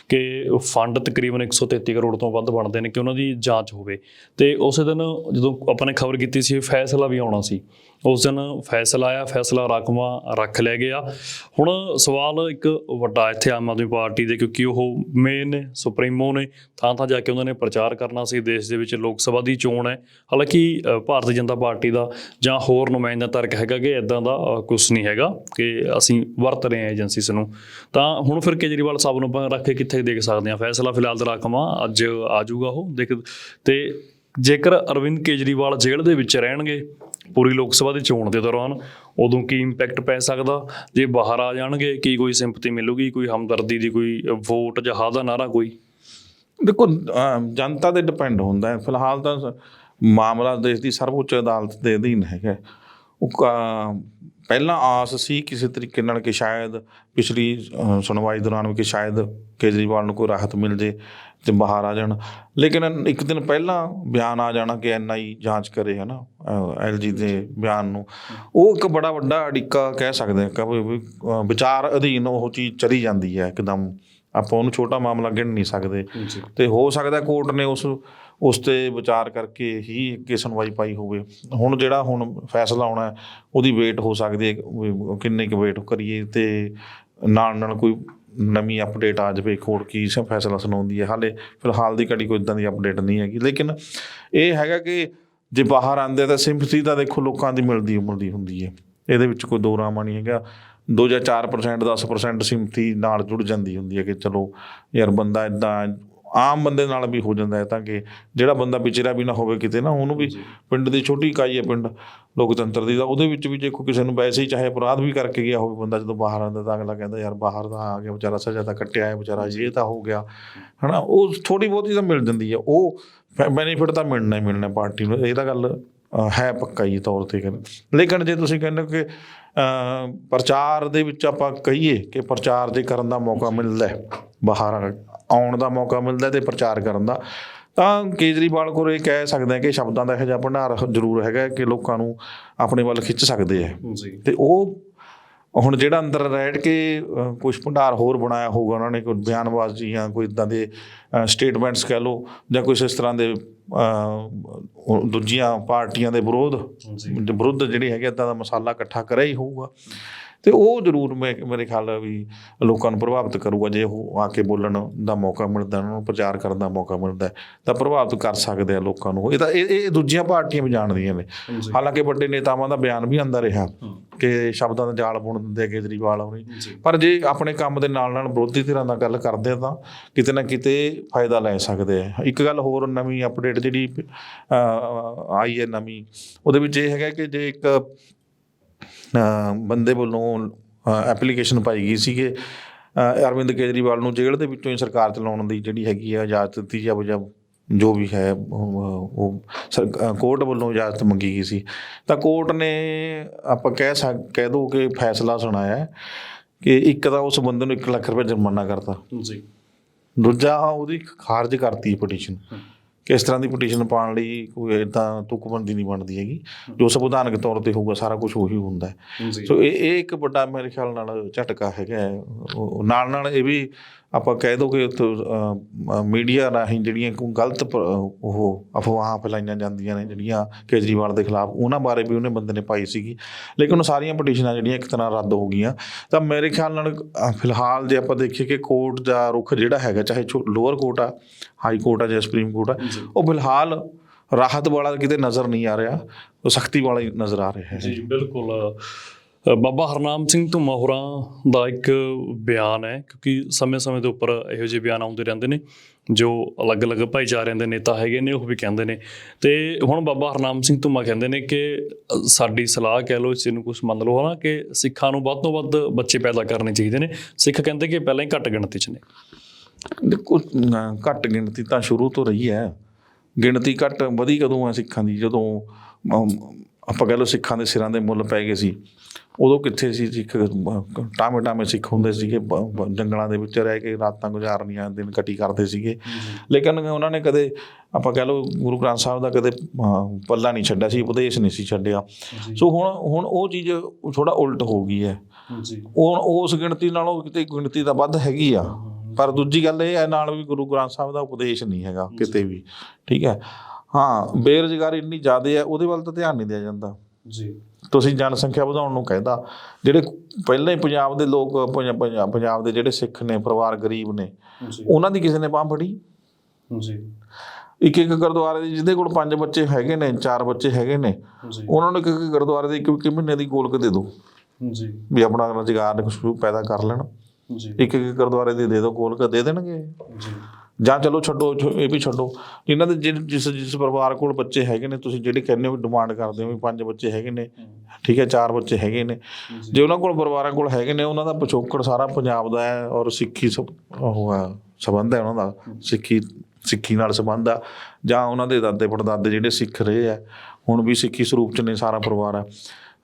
ਕਿ ਫੰਡ ਤਕਰੀਬਨ 133 ਕਰੋੜ ਤੋਂ ਵੱਧ ਬਣਦੇ ਨੇ ਕਿ ਉਹਨਾਂ ਦੀ ਜਾਂਚ ਹੋਵੇ। ਤੇ ਉਸੇ ਦਿਨ ਜਦੋਂ ਆਪਾਂ ਨੇ ਖਬਰ ਕੀਤੀ ਸੀ ਫੈਸਲਾ ਵੀ ਆਉਣਾ ਸੀ ਉਸ ਦਿਨ ਫੈਸਲਾ ਆਇਆ, ਫੈਸਲਾ ਰਾਖਵਾਂ ਰੱਖ ਲਿਆ ਗਿਆ। ਹੁਣ ਸਵਾਲ ਇੱਕ ਵੱਡਾ ਇੱਥੇ ਆਮ ਆਦਮੀ ਪਾਰਟੀ ਦੇ, ਕਿਉਂਕਿ ਉਹ ਮੇਨ ਨੇ, ਸੁਪਰੀਮੋ ਨੇ ਥਾਂ ਥਾਂ ਜਾ ਕੇ ਉਹਨਾਂ ਨੇ ਪ੍ਰਚਾਰ ਕਰਨਾ ਸੀ, ਦੇਸ਼ ਦੇ ਵਿੱਚ ਲੋਕ ਸਭਾ ਦੀ ਚੋਣ ਹੈ। ਹਾਲਾਂਕਿ ਭਾਰਤੀ ਜਨਤਾ ਪਾਰਟੀ ਦਾ ਜਾਂ ਹੋਰ ਨੁਮਾਇੰਦਾ ਤਰਕ ਹੈਗਾ ਕਿ ਇਦਾਂ ਦਾ ਕੁਝ ਨਹੀਂ ਹੈਗਾ ਕਿ ਅਸੀਂ ਵਰਤ ਰਹੇ ਹਾਂ ਏਜੰਸੀਸ ਨੂੰ। ਤਾਂ ਹੁਣ ਫਿਰ ਕੇਜਰੀਵਾਲ ਸਾਹਿਬ ਨੂੰ ਆਪਾਂ ਰੱਖ ਕੇ ਕਿੱਥੇ ਦੇਖ ਸਕਦੇ ਹਾਂ? ਫੈਸਲਾ ਫਿਲਹਾਲ ਤਾਂ ਰਾਖਵਾਂ, ਅੱਜ ਆ ਜਾਊਗਾ ਉਹ, ਦੇਖ ਤੇ ਜੇਕਰ ਅਰਵਿੰਦ ਕੇਜਰੀਵਾਲ ਜੇਲ੍ਹ ਦੇ ਵਿੱਚ ਰਹਿਣਗੇ ਪੂਰੀ ਲੋਕ ਸਭਾ ਦੀ ਚੋਣ ਦੇ ਦੌਰਾਨ ਉਦੋਂ ਕੀ ਇੰਪੈਕਟ ਪੈ ਸਕਦਾ? ਜੇ ਬਾਹਰ ਆ ਜਾਣਗੇ, ਕੀ ਕੋਈ ਸਿੰਪਥੀ ਮਿਲੂਗੀ? ਕੋਈ ਹਮਦਰਦੀ ਦੀ ਕੋਈ ਵੋਟ ਜਾਂ ਹਾਂ ਦਾ ਨਾਰਾ ਕੋਈ? ਦੇਖੋ ਜਨਤਾ ਤੇ ਡਿਪੈਂਡ ਹੁੰਦਾ ਹੈ। ਫਿਲਹਾਲ ਤਾਂ ਮਾਮਲਾ ਦੇਸ਼ ਦੀ ਸਰਵਉੱਚ ਅਦਾਲਤ ਦੇ ਅਧੀਨ ਹੈਗਾ। ਉਹ ਪਹਿਲਾਂ ਆਸ ਸੀ ਕਿਸੇ ਤਰੀਕੇ ਨਾਲ ਕਿ ਸ਼ਾਇਦ ਪਿਛਲੀ ਸੁਣਵਾਈ ਦੌਰਾਨ ਵੀ ਕਿ ਸ਼ਾਇਦ ਕੇਜਰੀਵਾਲ ਨੂੰ ਕੋਈ ਰਾਹਤ ਮਿਲ ਜੇ। ਤੇ ਬਾਹਰ ਆ ਜਾਣ। ਲੇਕਿਨ ਇੱਕ ਦਿਨ ਪਹਿਲਾਂ ਬਿਆਨ ਆ ਜਾਣਾ ਕਿ ਐਨਆਈ ਜਾਂਚ ਕਰੇ ਹੈ ਨਾ ਐਲਜੀ ਦੇ ਬਿਆਨ ਨੂੰ। ਉਹ ਇੱਕ ਬੜਾ ਵੱਡਾ ਅੜਿੱਕਾ ਕਹਿ ਸਕਦੇ ਹਾਂ ਕਿ ਵਿਚਾਰ ਅਧੀਨ ਉਹ ਚੀਜ਼ ਚਲੀ ਜਾਂਦੀ ਹੈ ਇੱਕਦਮ। ਆਪਾਂ ਉਹਨੂੰ ਛੋਟਾ ਮਾਮਲਾ ਗਿਣ ਨਹੀਂ ਸਕਦੇ। ਤੇ ਹੋ ਸਕਦਾ ਕੋਰਟ ਨੇ ਉਸ ਉਸ ਤੇ ਵਿਚਾਰ ਕਰਕੇ ਹੀ ਅੱਗੇ ਸੁਣਵਾਈ ਪਾਈ ਹੋਵੇ। ਹੁਣ ਜਿਹੜਾ ਹੁਣ ਫੈਸਲਾ ਆਉਣਾ ਉਹਦੀ ਵੇਟ ਹੋ ਸਕਦੀ ਹੈ ਕਿੰਨੇ ਕੁ ਵੇਟ ਕਰੀਏ ਤੇ ਨਾਲ ਨਾਲ ਕੋਈ ਨਵੀਂ ਅਪਡੇਟ ਆ ਜਾਵੇ ਕੋਰਟ ਕੀ ਸ, ਫੈਸਲਾ ਸੁਣਾਉਂਦੀ ਹੈ। ਹਾਲੇ ਫਿਲਹਾਲ ਦੀ ਘੜੀ ਕੋਈ ਇਦਾਂ ਦੀ ਅਪਡੇਟ ਨਹੀਂ ਹੈਗੀ। ਲੇਕਿਨ ਇਹ ਹੈਗਾ ਕਿ ਜੇ ਬਾਹਰ ਆਂਦੇ ਤਾਂ ਸਿੰਪਥੀ ਤਾਂ ਦੇਖੋ ਲੋਕਾਂ ਦੀ ਮਿਲਦੀ ਉਮਲਦੀ ਹੁੰਦੀ ਹੈ। ਇਹਦੇ ਵਿੱਚ ਕੋਈ ਦੋ ਰਾਮਾ ਨਹੀਂ ਹੈਗਾ। 2 ਜਾਂ 4% 10% ਸਿੰਪਥੀ ਨਾਲ ਜੁੜ ਜਾਂਦੀ ਹੁੰਦੀ ਹੈ ਕਿ ਚਲੋ ਯਾਰ ਬੰਦਾ ਇਦਾਂ ਆਮ ਬੰਦੇ ਨਾਲ ਵੀ ਹੋ ਜਾਂਦਾ ਹੈ ਤਾਂ ਕਿ ਜਿਹੜਾ ਬੰਦਾ ਵਿਚਰਿਆ ਵੀ ਨਾ ਹੋਵੇ ਕਿਤੇ ਨਾ ਉਹਨੂੰ ਵੀ ਪਿੰਡ ਦੀ ਛੋਟੀ ਇਕਾਈ ਹੈ ਪਿੰਡ ਲੋਕਤੰਤਰ ਦੀ ਤਾਂ ਉਹਦੇ ਵਿੱਚ ਵੀ ਜੇ ਕੋਈ ਕਿਸੇ ਨੂੰ ਵੈਸੇ ਹੀ ਚਾਹੇ ਅਪਰਾਧ ਵੀ ਕਰਕੇ ਗਿਆ ਹੋਵੇ ਬੰਦਾ ਜਦੋਂ ਬਾਹਰ ਆਉਂਦਾ ਤਾਂ ਅਗਲਾ ਕਹਿੰਦਾ ਯਾਰ ਬਾਹਰ ਦਾ ਆ ਗਿਆ ਵਿਚਾਰਾ ਸਜ਼ਾ ਤਾਂ ਕੱਟਿਆ ਹੈ ਵਿਚਾਰਾ ਇਹ ਤਾਂ ਹੋ ਗਿਆ। ਹਨਾ ਉਹ ਥੋੜੀ ਬਹੁਤੀ ਤਾਂ ਮਿਲ ਜਾਂਦੀ ਹੈ। ਉਹ ਬੈਨੀਫਿਟ ਤਾਂ ਮਿਲਣਾ ਹੀ ਮਿਲਣਾ ਪਾਰਟੀ ਨੂੰ ਇਹ ਤਾਂ ਗੱਲ ਹੈ ਪੱਕਾ ਹੀ ਤੌਰ ਤੇ ਕਹਿੰਦੇ। ਲੇਕਿਨ ਜੇ ਤੁਸੀਂ ਕਹਿੰਦੇ ਕਿ ਪ੍ਰਚਾਰ ਦੇ ਵਿੱਚ ਆਪਾਂ ਕਹੀਏ ਕਿ ਪ੍ਰਚਾਰ ਜੇ ਕਰਨ ਦਾ ਮੌਕਾ ਮਿਲਦਾ ਹੈ ਬਾਹਰ ਆਉਣ ਦਾ ਮੌਕਾ ਮਿਲਦਾ ਤੇ ਪ੍ਰਚਾਰ ਕਰਨ ਦਾ। ਤਾਂ ਕੇਜਰੀਵਾਲ ਕੋਲ ਇਹ ਕਹਿ ਸਕਦੇ ਆ ਕਿ ਸ਼ਬਦਾਂ ਦਾ ਇਹੋ ਜਿਹਾ ਭੰਡਾਰ ਜ਼ਰੂਰ ਹੈਗਾ ਕਿ ਲੋਕਾਂ ਨੂੰ ਆਪਣੇ ਵੱਲ ਖਿੱਚ ਸਕਦੇ ਆ। ਤੇ ਉਹ ਹੁਣ ਜਿਹੜਾ ਅੰਦਰ ਰਹਿ ਕੇ ਕੁਝ ਭੰਡਾਰ ਹੋਰ ਬਣਾਇਆ ਹੋਊਗਾ ਉਹਨਾਂ ਨੇ ਕੋਈ ਬਿਆਨਬਾਜ਼ੀ ਜਾਂ ਕੋਈ ਇਦਾਂ ਦੇ ਸਟੇਟਮੈਂਟਸ ਕਹਿ ਲਓ ਜਾਂ ਕੁਝ ਇਸ ਤਰ੍ਹਾਂ ਦੇ ਦੂਜੀਆਂ ਪਾਰਟੀਆਂ ਦੇ ਵਿਰੋਧ ਵਿਰੁੱਧ ਜਿਹੜੇ ਹੈਗੇ ਇਦਾਂ ਦਾ ਮਸਾਲਾ ਇਕੱਠਾ ਕਰਿਆ ਹੀ ਹੋਊਗਾ। ਤੇ ਉਹ ਜ਼ਰੂਰ ਮੈਂ ਮੇਰੇ ਖਿਆਲ ਆ ਵੀ ਲੋਕਾਂ ਨੂੰ ਪ੍ਰਭਾਵਿਤ ਕਰੂਗਾ ਜੇ ਉਹ ਆ ਕੇ ਬੋਲਣ ਦਾ ਮੌਕਾ ਮਿਲਦਾ ਉਹਨਾਂ ਨੂੰ ਪ੍ਰਚਾਰ ਕਰਨ ਦਾ ਮੌਕਾ ਮਿਲਦਾ ਤਾਂ ਪ੍ਰਭਾਵਿਤ ਕਰ ਸਕਦੇ ਆ ਲੋਕਾਂ ਨੂੰ। ਇਹ ਤਾਂ ਇਹ ਇਹ ਦੂਜੀਆਂ ਪਾਰਟੀਆਂ ਵੀ ਜਾਣਦੀਆਂ ਨੇ। ਹਾਲਾਂਕਿ ਵੱਡੇ ਨੇਤਾਵਾਂ ਦਾ ਬਿਆਨ ਵੀ ਆਂਦਾ ਰਿਹਾ ਕਿ ਸ਼ਬਦਾਂ ਦਾ ਜਾਲ ਬੁਣ ਦਿੰਦੇ ਆ ਕੇਜਰੀਵਾਲ ਹੋਣੀ। ਪਰ ਜੇ ਆਪਣੇ ਕੰਮ ਦੇ ਨਾਲ ਨਾਲ ਵਿਰੋਧੀ ਧਿਰਾਂ ਨਾਲ ਗੱਲ ਕਰਦੇ ਆ ਤਾਂ ਕਿਤੇ ਨਾ ਕਿਤੇ ਫਾਇਦਾ ਲੈ ਸਕਦੇ ਆ। ਇੱਕ ਗੱਲ ਹੋਰ ਨਵੀਂ ਅਪਡੇਟ ਜਿਹੜੀ ਆਈ ਹੈ ਨਵੀਂ ਉਹਦੇ ਵਿੱਚ ਇਹ ਹੈਗਾ ਕਿ ਜੇ ਇੱਕ ਬੰਦੇ ਵੱਲੋਂ ਐਪਲੀਕੇਸ਼ਨ ਪਾਈ ਗਈ ਸੀ ਕਿ ਅਰਵਿੰਦ ਕੇਜਰੀਵਾਲ ਨੂੰ ਜੇਲ੍ਹ ਦੇ ਵਿੱਚੋਂ ਹੀ ਸਰਕਾਰ ਚਲਾਉਣ ਦੀ ਜਿਹੜੀ ਹੈਗੀ ਆ ਇਜਾਜ਼ਤ ਦਿੱਤੀ ਜਾਵੇ ਜਾਂ ਜੋ ਵੀ ਹੈ ਉਹ ਕੋਰਟ ਵੱਲੋਂ ਇਜਾਜ਼ਤ ਮੰਗੀ ਗਈ ਸੀ। ਤਾਂ ਕੋਰਟ ਨੇ ਆਪਾਂ ਕਹਿ ਸਕ ਕਹਿ ਦੋ ਕਿ ਫੈਸਲਾ ਸੁਣਾਇਆ ਕਿ ਇੱਕ ਤਾਂ ਉਸ ਬੰਦੇ ਨੂੰ 1 ਲੱਖ ਰੁਪਏ ਜੁਰਮਾਨਾ ਕਰਤਾ। ਜੀ। ਦੂਜਾ ਉਹਦੀ ਖਾਰਜ ਕਰਤੀ ਪਟੀਸ਼ਨ। ਕਿ ਇਸ ਤਰ੍ਹਾਂ ਦੀ ਪਟੀਸ਼ਨ ਪਾਉਣ ਲਈ ਕੋਈ ਇਦਾਂ ਤੁਕਬੰਦੀ ਨਹੀਂ ਬਣਦੀ ਹੈਗੀ। ਜੋ ਸੰਵਿਧਾਨਕ ਤੌਰ ਤੇ ਹੋਊਗਾ ਸਾਰਾ ਕੁਝ ਉਹੀ ਹੁੰਦਾ ਸੋ ਇਹ ਇਹ ਇੱਕ ਵੱਡਾ ਮੇਰੇ ਖਿਆਲ ਨਾਲ ਝਟਕਾ ਹੈਗਾ ਨਾਲ ਨਾਲ ਇਹ ਵੀ ਆਪਾਂ ਕਹਿ ਦੋ ਕਿ ਮੀਡੀਆ ਰਾਹੀਂ ਜਿਹੜੀਆਂ ਕੋਈ ਗਲਤ ਉਹ ਅਫਵਾਹਾਂ ਫੈਲਾਈਆਂ ਜਾਂਦੀਆਂ ਨੇ ਜਿਹੜੀਆਂ ਕੇਜਰੀਵਾਲ ਦੇ ਖਿਲਾਫ ਉਹਨਾਂ ਬਾਰੇ ਵੀ ਉਹਨੇ ਬੰਦੇ ਨੇ ਪਾਈ ਸੀਗੀ। ਲੇਕਿਨ ਉਹ ਸਾਰੀਆਂ ਪਟੀਸ਼ਨਾਂ ਜਿਹੜੀਆਂ ਇੱਕ ਤਰ੍ਹਾਂ ਰੱਦ ਹੋ ਗਈਆਂ। ਤਾਂ ਮੇਰੇ ਖਿਆਲ ਨਾਲ ਫਿਲਹਾਲ ਜੇ ਆਪਾਂ ਦੇਖੀਏ ਕਿ ਕੋਰਟ ਦਾ ਰੁਖ ਜਿਹੜਾ ਹੈਗਾ ਚਾਹੇ ਲੋਅਰ ਕੋਰਟ ਆ ਹਾਈ ਕੋਰਟ ਆ ਜਾਂ ਸੁਪਰੀਮ ਕੋਰਟ ਆ ਉਹ ਫਿਲਹਾਲ ਰਾਹਤ ਵਾਲਾ ਕਿਤੇ ਨਜ਼ਰ ਨਹੀਂ ਆ ਰਿਹਾ ਉਹ ਸਖਤੀ ਵਾਲਾ ਹੀ ਨਜ਼ਰ ਆ ਰਿਹਾ ਹੈ। ਜੀ ਬਿਲਕੁਲ। ਬਾਬਾ ਹਰਨਾਮ ਸਿੰਘ ਧੁੰਮਾ ਹੋਰਾਂ ਦਾ ਇੱਕ ਬਿਆਨ ਹੈ ਕਿਉਂਕਿ ਸਮੇਂ-ਸਮੇਂ ਦੇ ਉੱਪਰ ਇਹੋ ਜਿਹੇ ਬਿਆਨ ਆਉਂਦੇ ਰਹਿੰਦੇ ਨੇ ਜੋ ਅਲੱਗ-ਅਲੱਗ ਭਾਈਚਾਰਿਆਂ ਦੇ ਨੇਤਾ ਹੈਗੇ ਨੇ ਉਹ ਵੀ ਕਹਿੰਦੇ ਨੇ। ਤੇ ਹੁਣ ਬਾਬਾ ਹਰਨਾਮ ਸਿੰਘ ਧੁੰਮਾ ਕਹਿੰਦੇ ਨੇ ਕਿ ਸਾਡੀ ਸਲਾਹ ਕਹਿ ਲਓ ਇਸ ਨੂੰ ਕੁਝ ਮੰਨ ਲਓ ਹਨਾ ਕਿ ਸਿੱਖਾਂ ਨੂੰ ਵੱਧ ਤੋਂ ਵੱਧ ਬੱਚੇ ਪੈਦਾ ਕਰਨੇ ਚਾਹੀਦੇ ਨੇ। ਸਿੱਖ ਕਹਿੰਦੇ ਕਿ ਪਹਿਲਾਂ ਹੀ ਘੱਟ ਗਿਣਤੀ 'ਚ ਨੇ। ਦੇਖੋ ਘੱਟ ਗਿਣਤੀ ਤਾਂ ਸ਼ੁਰੂ ਤੋਂ ਰਹੀ ਹੈ। ਗਿਣਤੀ ਘੱਟ ਵਧੀ ਕਦੋਂ ਹੈ ਸਿੱਖਾਂ ਦੀ? ਜਦੋਂ ਆਪਾਂ ਕਹਿ ਲਓ ਸਿੱਖਾਂ ਦੇ ਸਿਰਾਂ ਦੇ ਮੁੱਲ ਪੈ ਗਏ ਸੀ ਉਦੋਂ ਕਿੱਥੇ ਸੀ ਸਿੱਖ ਟਾਮੇ ਟਾਮੇ ਸਿੱਖ ਹੁੰਦੇ ਸੀਗੇ ਜੰਗਲਾਂ ਦੇ ਵਿੱਚ ਰਹਿ ਕੇ ਰਾਤਾਂ ਗੁਜ਼ਾਰਨੀਆਂ ਦਿਨ ਕੱਟੀ ਕਰਦੇ ਸੀਗੇ। ਲੇਕਿਨ ਉਹਨਾਂ ਨੇ ਕਦੇ ਆਪਾਂ ਕਹਿ ਲਓ ਗੁਰੂ ਗ੍ਰੰਥ ਸਾਹਿਬ ਦਾ ਕਦੇ ਪੱਲਾ ਨਹੀਂ ਛੱਡਿਆ ਸੀ ਉਪਦੇਸ਼ ਨਹੀਂ ਸੀ ਛੱਡਿਆ। ਸੋ ਹੁਣ ਹੁਣ ਉਹ ਚੀਜ਼ ਥੋੜਾ ਉਲਟ ਹੋ ਗਈ ਹੈ। ਜੀ। ਉਹ ਉਸ ਗਿਣਤੀ ਨਾਲੋਂ ਕਿਤੇ ਗਿਣਤੀ ਤਾਂ ਵੱਧ ਹੈਗੀ ਆ। ਪਰ ਦੂਜੀ ਗੱਲ ਇਹ ਹੈ ਨਾਲ ਵੀ ਗੁਰੂ ਗ੍ਰੰਥ ਸਾਹਿਬ ਦਾ ਉਪਦੇਸ਼ ਨਹੀਂ ਹੈਗਾ ਕਿਤੇ ਵੀ। ਠੀਕ ਹੈ? ਹਾਂ ਬੇਰੁਜ਼ਗਾਰੀ ਇੰਨੀ ਜ਼ਿਆਦਾ ਹੈ ਉਹਦੇ ਵੱਲ ਤਾਂ ਧਿਆਨ ਨਹੀਂ ਦਿਆ ਜਾਂਦਾ। ਜੀ। ਤੁਸੀਂ ਜਨਸੰਖਿਆ ਵਧਾਉਣ ਨੂੰ ਕਹਿੰਦਾ ਜਿਹੜੇ ਪਹਿਲਾਂ ਹੀ ਪੰਜਾਬ ਦੇ ਲੋਕ ਪੰਜਾ- ਪੰਜਾ- ਪੰਜਾਬ ਦੇ ਜਿਹੜੇ ਸਿੱਖ ਨੇ ਪਰਿਵਾਰ ਗਰੀਬ ਨੇ ਉਹਨਾਂ ਦੀ ਕਿਸੇ ਨੇ ਬਾਂਹ ਫੜੀ? ਜੀ। ਇੱਕ ਇੱਕ ਗੁਰਦੁਆਰੇ ਦੇ ਜਿਹਦੇ ਕੋਲ ਪੰਜ ਬੱਚੇ ਹੈਗੇ ਨੇ ਚਾਰ ਬੱਚੇ ਹੈਗੇ ਨੇ ਉਹਨਾਂ ਨੂੰ ਇੱਕ ਇੱਕ ਗੁਰਦੁਆਰੇ ਦੇ ਇੱਕ ਇੱਕ ਮਹੀਨੇ ਦੀ ਗੋਲਕ ਦੇ ਦਿਓ ਜੀ। ਵੀ ਆਪਣਾ ਰੁਜ਼ਗਾਰ ਕੁਛ ਪੈਦਾ ਕਰ ਲੈਣ। ਜੀ। ਇੱਕ ਇੱਕ ਗੁਰਦੁਆਰੇ ਦੀ ਦੇ ਦਿਓ ਗੋਲਕ ਦੇ ਦੇਣਗੇ? ਜੀ। ਜਾਂ ਚਲੋ ਛੱਡੋ ਇਹ ਵੀ ਛੱਡੋ। ਇਹਨਾਂ ਦੇ ਜਿਸ ਜਿਸ ਪਰਿਵਾਰ ਕੋਲ ਬੱਚੇ ਹੈਗੇ ਨੇ ਤੁਸੀਂ ਜਿਹੜੇ ਕਹਿੰਦੇ ਹੋ ਡਿਮਾਂਡ ਕਰਦੇ ਹੋ ਵੀ ਪੰਜ ਬੱਚੇ ਹੈਗੇ ਨੇ ਠੀਕ ਹੈ ਚਾਰ ਬੱਚੇ ਹੈਗੇ ਨੇ। ਜੇ। ਉਹਨਾਂ ਕੋਲ ਪਰਿਵਾਰਾਂ ਕੋਲ ਹੈਗੇ ਨੇ ਉਹਨਾਂ ਦਾ ਪਿਛੋਕੜ ਸਾਰਾ ਪੰਜਾਬ ਦਾ ਹੈ ਔਰ ਸਿੱਖੀ ਉਹ ਹੈ ਸੰਬੰਧ ਹੈ ਉਹਨਾਂ ਦਾ। ਸਿੱਖੀ ਸਿੱਖੀ ਨਾਲ ਸੰਬੰਧ ਆ। ਜਾਂ ਉਹਨਾਂ ਦੇ ਦਾਦੇ ਪੜਦਾਦੇ ਜਿਹੜੇ ਸਿੱਖ ਰਹੇ ਆ ਹੁਣ ਵੀ ਸਿੱਖੀ ਸਰੂਪ ਚ ਨੇ ਸਾਰਾ ਪਰਿਵਾਰ ਆ।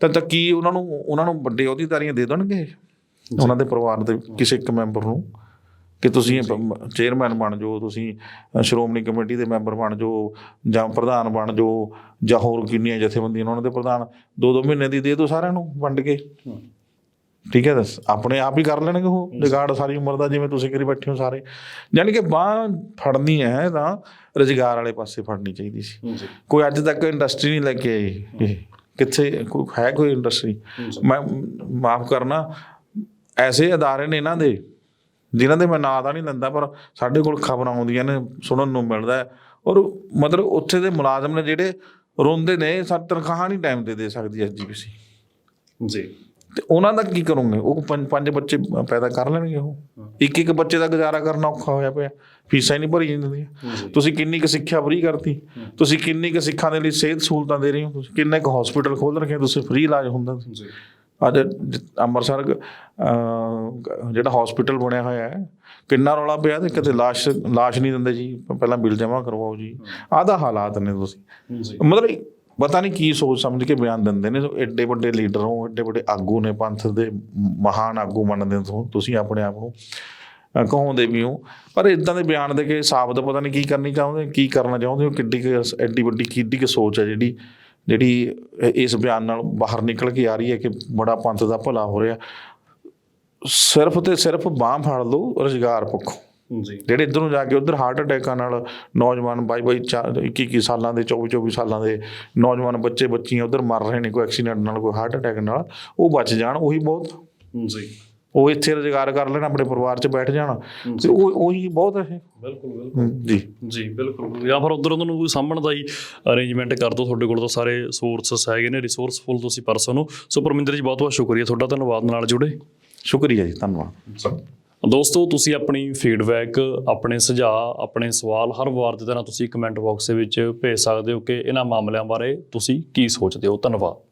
ਤਾਂ ਤਾਂ ਕੀ ਉਹਨਾਂ ਨੂੰ ਉਹਨਾਂ ਨੂੰ ਵੱਡੇ ਅਹੁਦੇਦਾਰੀਆਂ ਦੇ ਦੇਣਗੇ? ਉਹਨਾਂ ਦੇ ਪਰਿਵਾਰ ਦੇ ਕਿਸੇ ਇੱਕ ਮੈਂਬਰ ਨੂੰ ਕਿ ਤੁਸੀਂ ਚੇਅਰਮੈਨ ਬਣ ਜਾਓ ਤੁਸੀਂ ਸ਼੍ਰੋਮਣੀ ਕਮੇਟੀ ਦੇ ਮੈਂਬਰ ਬਣ ਜਾਓ ਜਾਂ ਪ੍ਰਧਾਨ ਬਣ ਜਾਓ ਜਾਂ ਹੋਰ ਕਿੰਨੀਆਂ ਜਥੇਬੰਦੀਆਂ ਉਹਨਾਂ ਦੇ ਪ੍ਰਧਾਨ ਦੋ ਦੋ ਮਹੀਨੇ ਦੀ ਦੇ ਦਿਓ ਸਾਰਿਆਂ ਨੂੰ ਵੰਡ ਕੇ। ਠੀਕ ਹੈ ਦੱਸ ਆਪਣੇ ਆਪ ਹੀ ਕਰ ਲੈਣਗੇ ਉਹ ਜਗਾੜ ਸਾਰੀ ਉਮਰ ਦਾ ਜਿਵੇਂ ਤੁਸੀਂ ਕਰੀ ਬੈਠੇ ਹੋ ਸਾਰੇ। ਯਾਨੀ ਕਿ ਬਾਹ ਫੜਨੀ ਹੈ ਤਾਂ ਰੁਜ਼ਗਾਰ ਵਾਲੇ ਪਾਸੇ ਫੜਨੀ ਚਾਹੀਦੀ ਸੀ। ਕੋਈ ਅੱਜ ਤੱਕ ਇੰਡਸਟਰੀ ਨਹੀਂ ਲੈ ਕੇ ਆਈ। ਕਿੱਥੇ ਕੋਈ ਹੈ ਕੋਈ ਇੰਡਸਟਰੀ? ਮੈਂ ਮਾਫ ਕਰਨਾ ਐਸੇ ਅਦਾਰੇ ਨੇ ਇਹਨਾਂ ਦੇ ਜਿਨ੍ਹਾਂ ਦੇ ਮੈਂ ਨਾਂ ਤਾਂ ਨਹੀਂ ਲੈਂਦਾ ਪਰ ਸਾਡੇ ਕੋਲ ਖਬਰਾਂ ਆਉਂਦੀਆਂ ਨੇ ਸੁਣਨ ਨੂੰ ਮਿਲਦਾ ਔਰ ਮਤਲਬ ਉੱਥੇ ਦੇ ਮੁਲਾਜ਼ਮ ਨੇ ਜਿਹੜੇ ਰੋਂਦੇ ਨੇ ਸਾਡੀ ਤਨਖਾਹ ਨਹੀਂ ਟਾਈਮ ਤੇ ਦੇ ਸਕਦੀ ਐਸਜੀਪੀਸੀ ਜੀ। ਤੇ ਉਹਨਾਂ ਦਾ ਕੀ ਕਰੋਗੇ? ਉਹ ਪੰਜ ਪੰਜ ਬੱਚੇ ਪੈਦਾ ਕਰ ਲੈਣਗੇ ਉਹ। ਇੱਕ ਇੱਕ ਬੱਚੇ ਦਾ ਗੁਜ਼ਾਰਾ ਕਰਨਾ ਔਖਾ ਹੋਇਆ ਪਿਆ। ਫੀਸਾਂ ਹੀ ਨਹੀਂ ਭਰੀ ਜਾਂਦੀਆਂ। ਤੁਸੀਂ ਕਿੰਨੀ ਕੁ ਸਿੱਖਿਆ ਫ੍ਰੀ ਕਰਤੀ? ਤੁਸੀਂ ਕਿੰਨੀ ਕੁ ਸਿੱਖਾਂ ਦੇ ਲਈ ਸਿਹਤ ਸਹੂਲਤਾਂ ਦੇ ਰਹੇ ਹੋ? ਤੁਸੀਂ ਕਿੰਨੇ ਕੁ ਹਸਪੀਟਲ ਖੋਲ ਰੱਖੇ ਤੁਸੀਂ ਫ੍ਰੀ ਇਲਾਜ ਹੁੰਦਾ ਸੀ। ਅੱਜ ਅੰਮ੍ਰਿਤਸਰ ਜਿਹੜਾ ਹਸਪੀਟਲ ਬਣਿਆ ਹੋਇਆ ਹੈ ਕਿੰਨਾ ਰੌਲਾ ਪਿਆ ਤੇ ਕਿਤੇ ਲਾਸ਼ ਲਾਸ਼ ਨਹੀਂ ਦਿੰਦੇ ਜੀ ਪਹਿਲਾਂ ਬਿੱਲ ਜਮ੍ਹਾਂ ਕਰਵਾਓ ਜੀ। ਆਹ ਦਾ ਹਾਲਾਤ ਨੇ ਤੁਸੀਂ। ਮਤਲਬ ਪਤਾ ਨਹੀਂ ਕੀ ਸੋਚ ਸਮਝ ਕੇ ਬਿਆਨ ਦਿੰਦੇ ਨੇ ਐਡੇ ਵੱਡੇ ਲੀਡਰ ਹੋ ਐਡੇ ਵੱਡੇ ਆਗੂ ਨੇ ਪੰਥ ਦੇ ਮਹਾਨ ਆਗੂ ਮੰਨਦੇ ਤੁਸੀਂ ਆਪਣੇ ਆਪ ਨੂੰ ਕਹਾਉਂਦੇ ਵੀ ਹੋ। ਪਰ ਇਦਾਂ ਦੇ ਬਿਆਨ ਦੇ ਕੇ ਸਾਬਤ ਪਤਾ ਨਹੀਂ ਕੀ ਕਰਨੀ ਚਾਹੁੰਦੇ ਕੀ ਕਰਨਾ ਚਾਹੁੰਦੇ ਹੋ ਕਿੱਡੀ ਕੁ ਐਡੀ ਵੱਡੀ ਕਿੱਡੀ ਕੁ ਸੋਚ ਹੈ ਜਿਹੜੀ ਜਿਹੜੀ ਇਸ ਬਿਆਨ ਨਾਲ ਬਾਹਰ ਨਿਕਲ ਕੇ ਆ ਰਹੀ ਹੈ ਕਿ ਬੜਾ ਪੰਥ ਦਾ ਭਲਾ ਹੋ ਰਿਹਾ। ਸਿਰਫ ਤੇ ਸਿਰਫ ਬਾਹ ਫੜ ਲਓ ਰੁਜ਼ਗਾਰ ਪੱਖੋਂ। ਜੀ। ਜਿਹੜੇ ਇੱਧਰ ਨੂੰ ਜਾ ਕੇ ਉੱਧਰ ਹਾਰਟ ਅਟੈਕਾਂ ਨਾਲ ਨੌਜਵਾਨ ਬਾਈ ਬਾਈ 21 21 ਸਾਲਾਂ ਦੇ 24 24 ਸਾਲਾਂ ਦੇ ਨੌਜਵਾਨ ਬੱਚੇ ਬੱਚੀਆਂ ਉੱਧਰ ਮਰ ਰਹੇ ਨੇ ਕੋਈ ਐਕਸੀਡੈਂਟ ਨਾਲ ਕੋਈ ਹਾਰਟ ਅਟੈਕ ਨਾਲ ਉਹ ਬਚ ਜਾਣ ਉਹੀ ਬਹੁਤ। ਜੀ। ਉਹ ਇੱਥੇ ਰੁਜ਼ਗਾਰ ਕਰ ਲੈਣ ਆਪਣੇ ਪਰਿਵਾਰ 'ਚ ਬੈਠ ਜਾਣ। ਤੇ ਉਹ ਉਹੀ ਬਹੁਤ ਹੈ। ਬਿਲਕੁਲ ਬਿਲਕੁਲ। ਜੀ। ਜੀ ਬਿਲਕੁਲ। ਜਾਂ ਫਿਰ ਉਧਰ ਉਹਨਾਂ ਨੂੰ ਕੋਈ ਸਾਂਭਣ ਦਾ ਹੀ ਅਰੇਂਜਮੈਂਟ ਕਰ ਦੋ ਤੁਹਾਡੇ ਕੋਲ ਤਾਂ ਸਾਰੇ ਸੋਰਸਸ ਹੈਗੇ ਨੇ ਰਿਸੋਰਸਫੁਲ ਤੁਸੀਂ ਪਰਸਨ ਹੋ। ਸੋ ਪਰਮਿੰਦਰ ਜੀ ਬਹੁਤ ਬਹੁਤ ਸ਼ੁਕਰੀਆ ਤੁਹਾਡਾ ਧੰਨਵਾਦ ਨਾਲ ਜੁੜੇ। ਸ਼ੁਕਰੀਆ ਜੀ ਧੰਨਵਾਦ। ਦੋਸਤੋ ਤੁਸੀਂ ਆਪਣੀ ਫੀਡਬੈਕ ਆਪਣੇ ਸੁਝਾਅ ਆਪਣੇ ਸਵਾਲ ਹਰ ਵਾਰ ਦੀ ਤਰ੍ਹਾਂ ਤੁਸੀਂ ਕਮੈਂਟ ਬਾਕਸ ਦੇ ਵਿੱਚ ਭੇਜ ਸਕਦੇ ਹੋ ਕਿ ਇਹਨਾਂ ਮਾਮਲਿਆਂ ਬਾਰੇ ਤੁਸੀਂ ਕੀ ਸੋਚਦੇ ਹੋ। ਧੰਨਵਾਦ।